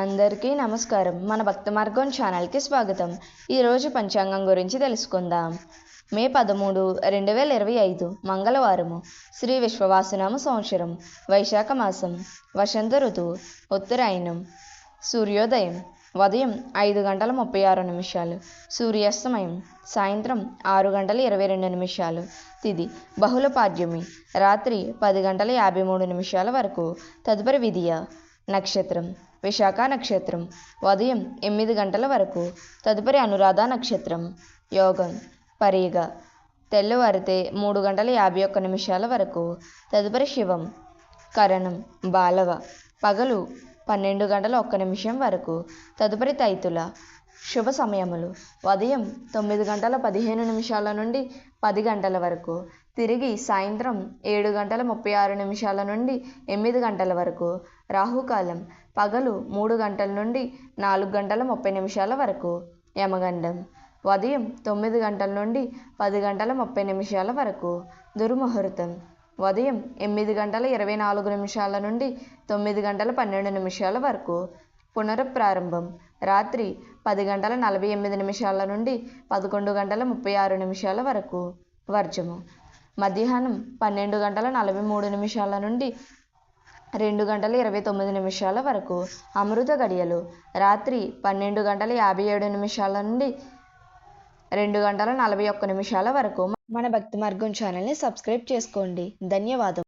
అందరికీ నమస్కారం. మన భక్త మార్గం ఛానల్కి స్వాగతం. ఈరోజు పంచాంగం గురించి తెలుసుకుందాం. మే పదమూడు రెండు వేల ఇరవై ఐదు మంగళవారము. శ్రీ విశ్వవాసనామ సంవత్సరం వైశాఖ మాసం వసంత ఋతువు ఉత్తరాయణం సూర్యోదయం ఉదయం ఐదు గంటల ముప్పై ఆరు నిమిషాలు సూర్యాస్తమయం సాయంత్రం ఆరు గంటల ఇరవై రెండు నిమిషాలు తిది బహుళ పాడ్యమి రాత్రి పది గంటల యాభై మూడు నిమిషాల వరకు తదుపరి విధియ నక్షత్రం విశాఖ నక్షత్రం ఉదయం ఎనిమిది గంటల వరకు. తదుపరి అనురాధ నక్షత్రం యోగం పరీగ. తెల్లవారితే మూడు గంటల యాభై ఒక్క నిమిషాల వరకు. తదుపరి శివం కరణం బాలవ. పగలు పన్నెండు గంటల ఒక్క నిమిషం వరకు. తదుపరి తైతుల శుభ సమయములు. ఉదయం తొమ్మిది గంటల పదిహేను నిమిషాల నుండి పది గంటల వరకు. తిరిగి సాయంత్రం ఏడు గంటల ముప్పై ఆరు నిమిషాల నుండి ఎనిమిది గంటల వరకు. రాహుకాలం పగలు మూడు గంటల నుండి నాలుగు గంటల ముప్పై నిమిషాల వరకు. యమగండం ఉదయం తొమ్మిది గంటల నుండి పది గంటల ముప్పై నిమిషాల వరకు. దుర్ముహూర్తం ఉదయం ఎనిమిది గంటల ఇరవై నాలుగు నిమిషాల నుండి తొమ్మిది గంటల పన్నెండు నిమిషాల వరకు. పునఃప్రారంభం. రాత్రి పది గంటల నలభై ఎనిమిది నిమిషాల నుండి పదకొండు గంటల ముప్పై ఆరు నిమిషాల వరకు. వర్జము. మధ్యాహ్నం పన్నెండు గంటల నలభై మూడు నిమిషాల నుండి రెండు గంటల ఇరవై తొమ్మిది నిమిషాల వరకు. అమృత గడియలు. రాత్రి పన్నెండు గంటల యాభై ఏడు నిమిషాల నుండి రెండు గంటల నలభై ఒక్క నిమిషాల వరకు. మన భక్తి మార్గం ఛానల్ని సబ్స్క్రైబ్ చేసుకోండి. ధన్యవాదం